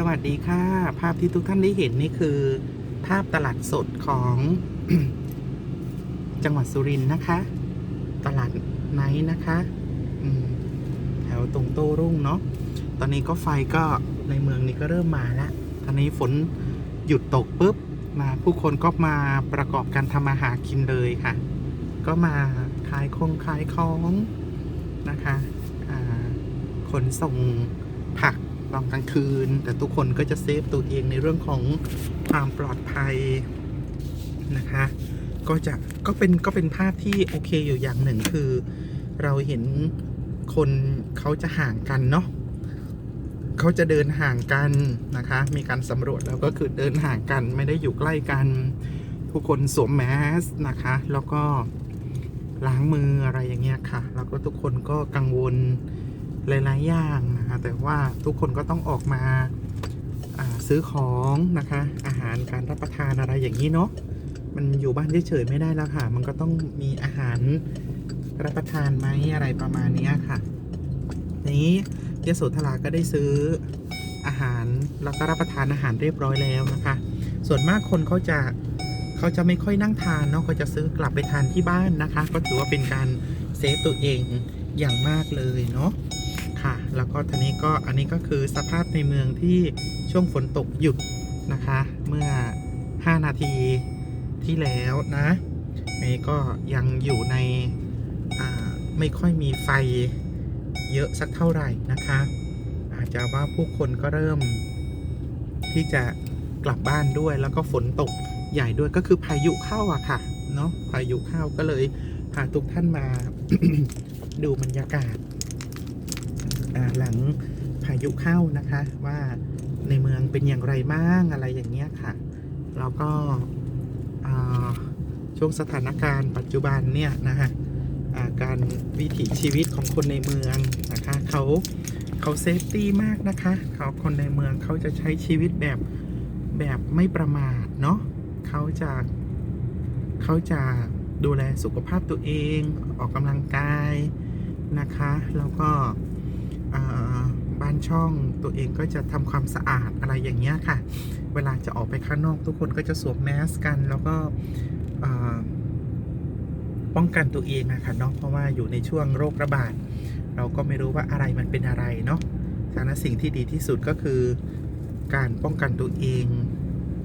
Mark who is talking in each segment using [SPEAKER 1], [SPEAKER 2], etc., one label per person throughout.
[SPEAKER 1] สวัสดีค่ะ ภาพที่ทุกท่านได้เห็นนี่คือ ภาพตลาดสดของจังหวัดสุรินทร์นะคะ ตลาดไนท์นะคะแถวตรงโต้รุ่งเนาะตอนนี้ก็ไฟก็ในเมืองนี้ก็เริ่มมาแล้วตอนนี้ฝนหยุดตกปุ๊บมาผู้คนก็มาประกอบการทำมาหากินเลยค่ะ ก็มาขายคงขายของนะคะขนส่งผัก ตอนกลางคืน แต่ทุกคนก็จะเซฟตัวเองในเรื่องของความปลอดภัยนะคะ ก็จะก็เป็นก็เป็นภาพที่โอเคอยู่อย่างหนึ่งคือ เราเห็นคนเขาจะห่างกันเนาะเขาจะเดินห่างกันนะคะ มีการสำรวจแล้วก็คือเดินห่างกันไม่ได้อยู่ใกล้กัน ทุกคนสวมแมสนะคะ แล้วก็ล้างมืออะไรอย่างเงี้ยค่ะ แล้วก็ทุกคนก็กังวล หลาย ๆ อย่างนะคะแต่ว่าทุกคนก็ต้องออกมาาซื้อของนะคะ อาหารการรับประทานอะไรอย่างนี้เนาะมันอยู่บ้านเฉยๆไม่ได้แล้วค่ะ มันก็ต้องมีอาหารรับประทานไหมอะไรประมาณนี้ค่ะ นี้ยโสธราก็ได้ซื้ออาหารแล้วก็รับประทานอาหารเรียบร้อยแล้วนะคะ ส่วนมากคนเขาจะเขาจะไม่ค่อยนั่งทานเนาะเขาจะซื้อกลับไปทานที่บ้านนะคะ ก็ถือว่าเป็นการเซฟตัวเองอย่างมากเลยเนาะ ค่ะ แล้วก็ทีนี้ก็อันนี้ก็คือสภาพในเมืองที่ช่วงฝนตกหยุดนะคะ เมื่อ 5 นาทีที่แล้วนะนี่ก็ยังอยู่ในไม่ค่อยมีไฟเยอะสักเท่าไหร่นะคะ อาจจะว่าผู้คนก็เริ่ม ที่จะกลับบ้านด้วยแล้วก็ฝนตกใหญ่ด้วยก็คือพายุเข้าอะค่ะ เนาะพายุเข้าก็เลยพาทุกท่านมา ดูบรรยากาศ หลังพายุเข้านะคะ ว่าในเมืองเป็นอย่างไรบ้างอะไรอย่างเงี้ยค่ะ แล้วก็ช่วงสถานการณ์ปัจจุบันเนี่ยนะฮะาการวิถีชีวิตของคนในเมืองนะคะเขาเขาเซฟตี้มากนะคะเขาคนในเมืองเขาจะใช้ชีวิตแบบแบบไม่ประมาทเนาะเขาจะเขาจะดูแลสุขภาพตัวเอง ออกกำลังกายนะคะ แล้วก็ บ้านช่องตัวเองก็จะทำความสะอาดอะไรอย่างเงี้ยค่ะ เวลาจะออกไปข้างนอกทุกคนก็จะสวมแมสกัน แล้วก็ป้องกันตัวเองนะคะเนาะเพราะว่าอยู่ในช่วงโรคระบาด เราก็ไม่รู้ว่าอะไรมันเป็นอะไรเนาะฉะนั้นสิ่งที่ดีที่สุดก็คือการป้องกันตัวเอง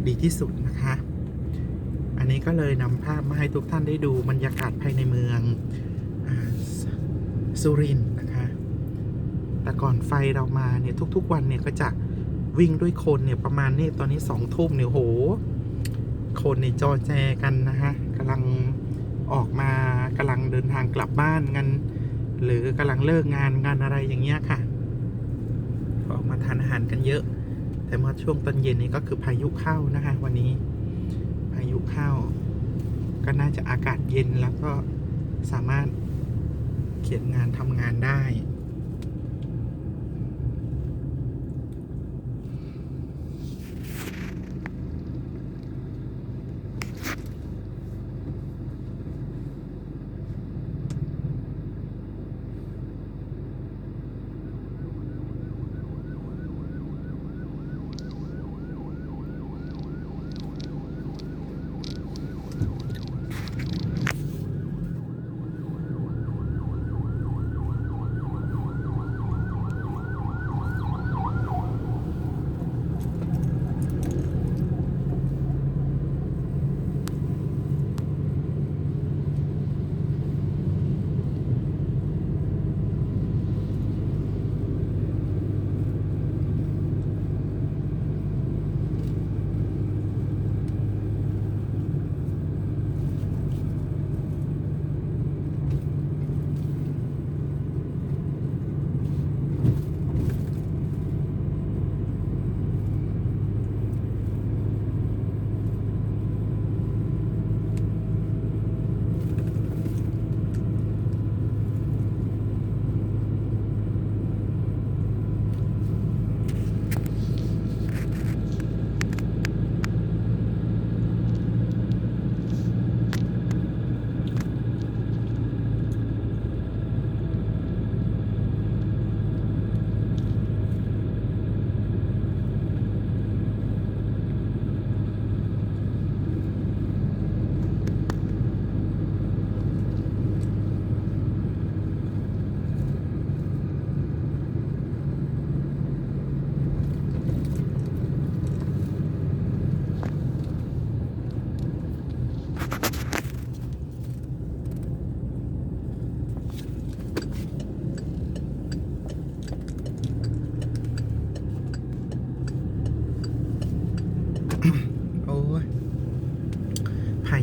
[SPEAKER 1] ดีที่สุดนะคะ อันนี้ก็เลยนำภาพมาให้ทุกท่านได้ดูบรรยากาศภายในเมืองอสุรินทร์ แต่ก่อนไฟเรามาเนี่ยทุก ๆ วันเนี่ยก็จะวิ่งด้วยคนเนี่ยประมาณนี่ตอนนี้สองทุ่มเนี่ยโห คนเนี่ยจอแจกันนะฮะกำลังออกมากำลังเดินทางกลับบ้านกัน หรือกำลังเลิกงานงานอะไรอย่างเงี้ยค่ะออกมาทานอาหารกันเยอะ แต่เมื่อช่วงตอนเย็นนี้ก็คือพายุเข้านะคะวันนี้ พายุเข้า ก็น่าจะอากาศเย็นแล้วก็สามารถเขียนงานทำงานได้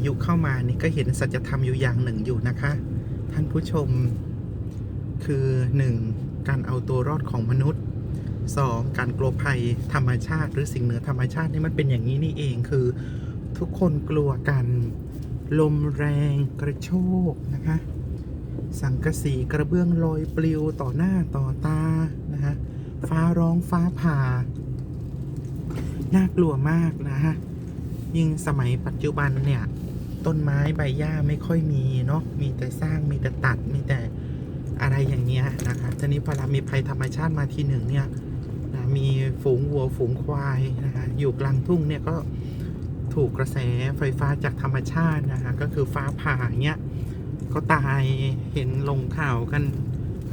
[SPEAKER 1] ยุเข้ามานี่ก็เห็นสัจธรรมอยู่อย่างหนึ่งอยู่นะคะ ท่านผู้ชม คือหนึ่งการเอาตัวรอดของมนุษย์สองการกลัวภัยธรรมชาติ หรือสิ่งเหนือธรรมชาตินี่มันเป็นอย่างนี้นี่เองคือ ทุกคนกลัวกัน ลมแรงกระโชกนะคะ สังกะสีกระเบื้องลอยปลิวต่อหน้าต่อตานะคะฟ้าร้องฟ้าผ่า น่ากลัวมากนะฮะยิ่งสมัยปัจจุบันเนี่ย ต้นไม้ใบหญ้าไม่ค่อยมีเนาะมีแต่สร้างมีแต่ตัดมีแต่อะไรอย่างเงี้ยนะคะทีนี้พอเรามีภัยธรรมชาติมาทีหนึ่งเนี่ยนะมีฝูงวัวฝูงควายนะคะอยู่กลางทุ่งเนี่ยก็ถูกกระแสไฟฟ้าจากธรรมชาตินะคะก็คือฟ้าผ่าเงี้ยก็ตายเห็นลงข่าวกัน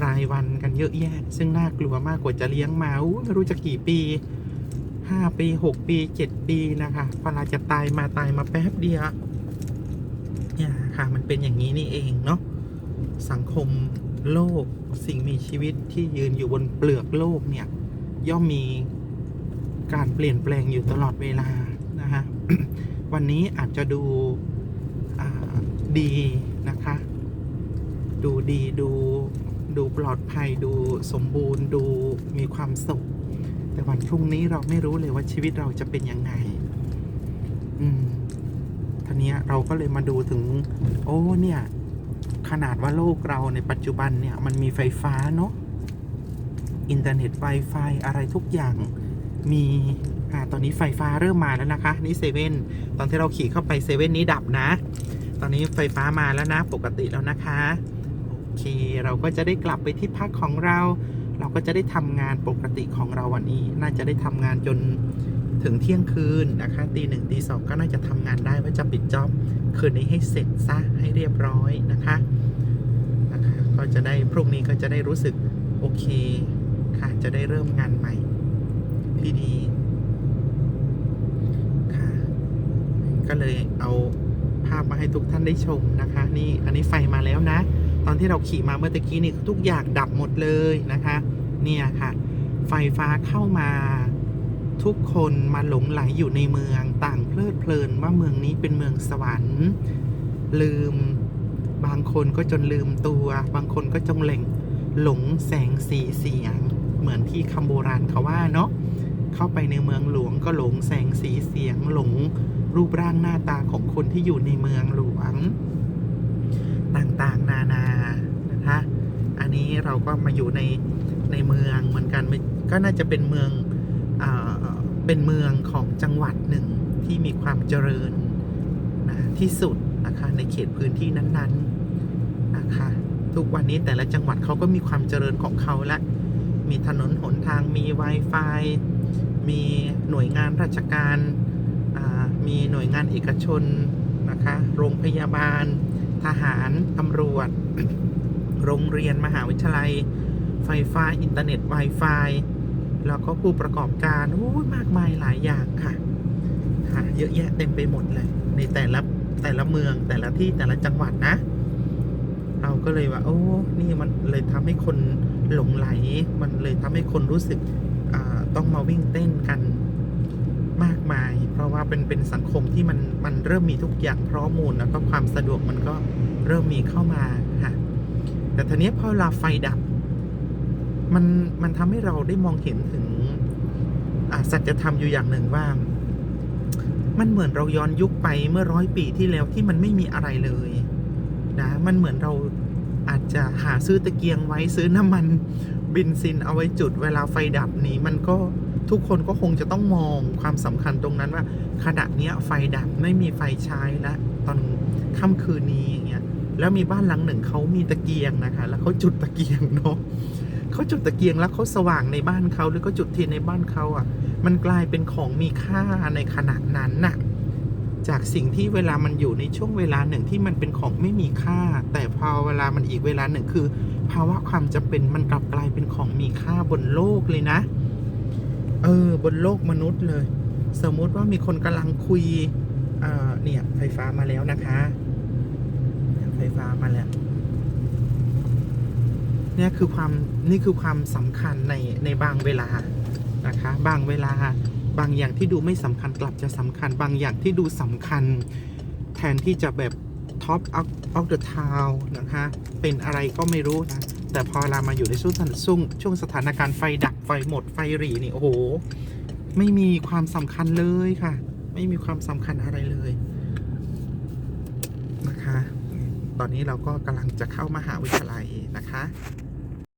[SPEAKER 1] รายวันกันเยอะแยะ ซึ่งน่ากลัวมากกว่าจะเลี้ยงมาอู้ไม่รู้จะกี่ปีห้าปีหกปีเจ็ดปีนะคะเวลาจะตายมาตายมาแป๊บเดียว เนี่ยค่ะ มันเป็นอย่างนี้นี่เองเนาะสังคมโลกสิ่งมีชีวิตที่ยืนอยู่บนเปลือกโลกเนี่ย ย่อมมีการเปลี่ยนแปลงอยู่ตลอดเวลานะคะวันนี้อาจจะดูดีนะคะ ดูดีดูดูปลอดภัยดูสมบูรณ์ดูมีความสุข แต่วันพรุ่งนี้เราไม่รู้เลยว่าชีวิตเราจะเป็นยังไง อืม เนี้ยเราก็เลยมาดูถึง โอ้เนี่ย ขนาดว่าโลกเราในปัจจุบันเนี่ยมันมีไฟฟ้าเนาะอินเทอร์เน็ต Wi-Fi อะไรทุกอย่างมีอ่าตอนนี้ไฟฟ้าเริ่มมาแล้วนะคะ นี่เซเว่นตอนที่เราขี่เข้าไปเซเว่นนี้ดับนะ ตอนนี้ไฟฟ้ามาแล้วนะปกติแล้วนะคะโอเคเราก็จะได้กลับไปที่พักของเรา เราก็จะได้ทำงานปกติของเราวันนี้ น่าจะได้ทำงานจน ถึงเที่ยงคืนนะคะตีหนึ่งตีสองก็น่าจะทำงานได้ว่าจะปิดจ็อบคืนนี้ให้เสร็จซะให้เรียบร้อยนะคะนะคะ ก็จะได้พรุ่งนี้ก็จะได้รู้สึกโอเคค่ะจะได้เริ่มงานใหม่ที่ดีค่ะ ก็เลยเอาภาพมาให้ทุกท่านได้ชมนะคะ นี่อันนี้ไฟมาแล้วนะ ตอนที่เราขี่มาเมื่อตะกี้นี่ทุกอย่างดับหมดเลยนะคะ เนี่ยค่ะ ไฟฟ้าเข้ามา ทุกคนมาหลงไหลอยู่ในเมืองต่างเพลิดเพลินว่าเมืองนี้เป็นเมืองสวรรค์ ลืม บางคนก็จนลืมตัว บางคนก็จงเหล่งหลงแสงสีเสียง เหมือนที่คำโบราณเขาว่าเนาะเข้าไปในเมืองหลวงก็หลงแสงสีเสียง หลงรูปร่างหน้าตาของคนที่อยู่ในเมืองหลวง ต่างๆนานานะคะอันนี้เราก็มาอยู่ในในเมืองเหมือนกันก็น่าจะเป็นเมือง เป็นเมืองของจังหวัดหนึ่งที่มีความเจริญนะที่สุดนะคะในเขตพื้นที่นั้นๆนะคะทุกวันนี้แต่ละจังหวัดเขาก็มีความเจริญของเขาและ มีถนนหนทางมี Wi-Fi มีหน่วยงานราชการมีหน่วยงานเอกชนนะคะ โรงพยาบาล ทหาร ตำรวจ โรงเรียนมหาวิทยาลัย ไฟฟ้า อินเทอร์เน็ต Wi-Fi แล้วก็ผู้ประกอบการโอ้มากมายหลายอย่างค่ะค่ะ เยอะแยะเต็มไปหมดเลย ในแต่ละแต่ละเมืองแต่ละที่แต่ละจังหวัดนะ เราก็เลยว่า โอ้นี่มันเลยทำให้คนหลงไหล มันเลยทำให้คนรู้สึกต้องมาวิ่งเต้นกันมากมาย เพราะว่าเป็นเป็นสังคมที่มันมันเริ่มมีทุกอย่างพร้อมมูลแล้วก็ความสะดวกมันก็เริ่มมีเข้ามาค่ะแต่ทีนี้พอเวลาไฟดับ มันมันทำให้เราได้มองเห็นถึงอ่าสัจธรรมอยู่อย่างหนึ่งว่า มันเหมือนเราย้อนยุคไปเมื่อร้อยปีที่แล้วที่มันไม่มีอะไรเลยนะมันเหมือนเราอาจจะหาซื้อตะเกียงไว้ซื้อน้ำมันบินซินเอาไว้จุดเวลาไฟดับนี้มันก็ทุกคนก็คงจะต้องมองความสำคัญตรงนั้นว่าขณะเนี้ยไฟดับไม่มีไฟใช้แล้วตอนค่ำคืนนี้อย่างเงี้ย แล้วมีบ้านหลังหนึ่งเขามีตะเกียงนะคะ แล้วเขาจุดตะเกียงเนาะเขาจุดตะเกียงแล้วเขาสว่างในบ้านเขาหรือก็จุดเทียนในบ้านเขาอะ มันกลายเป็นของมีค่าในขณะนั้นน่ะ จากสิ่งที่เวลามันอยู่ในช่วงเวลาหนึ่งที่มันเป็นของไม่มีค่า แต่พอเวลามันอีกเวลาหนึ่งคือ ภาวะความจำเป็นมันกลับกลายเป็นของมีค่าบนโลกเลยนะ เออบนโลกมนุษย์เลย สมมุติว่ามีคนกำลังคุยเออเนี่ยไฟฟ้ามาแล้วนะคะ ไฟฟ้ามาแล้วเนี่ยคือความนี่คือความสำคัญในในบางเวลานะคะ บางเวลาบางอย่างที่ดูไม่สำคัญกลับจะสำคัญ บางอย่างที่ดูสำคัญ แทนที่จะแบบท็อปออฟเดอะทาวนะคะเป็นอะไรก็ไม่รู้นะ แต่พอเรามาอยู่ในช่วงช่วงช่วงสถานการณ์ไฟดับไฟหมดไฟหรีนี่โอ้โห ไม่มีความสำคัญเลยค่ะ ไม่มีความสำคัญอะไรเลยนะคะ ตอนนี้เราก็กำลังจะเข้ามหาวิทยาลัยนะคะ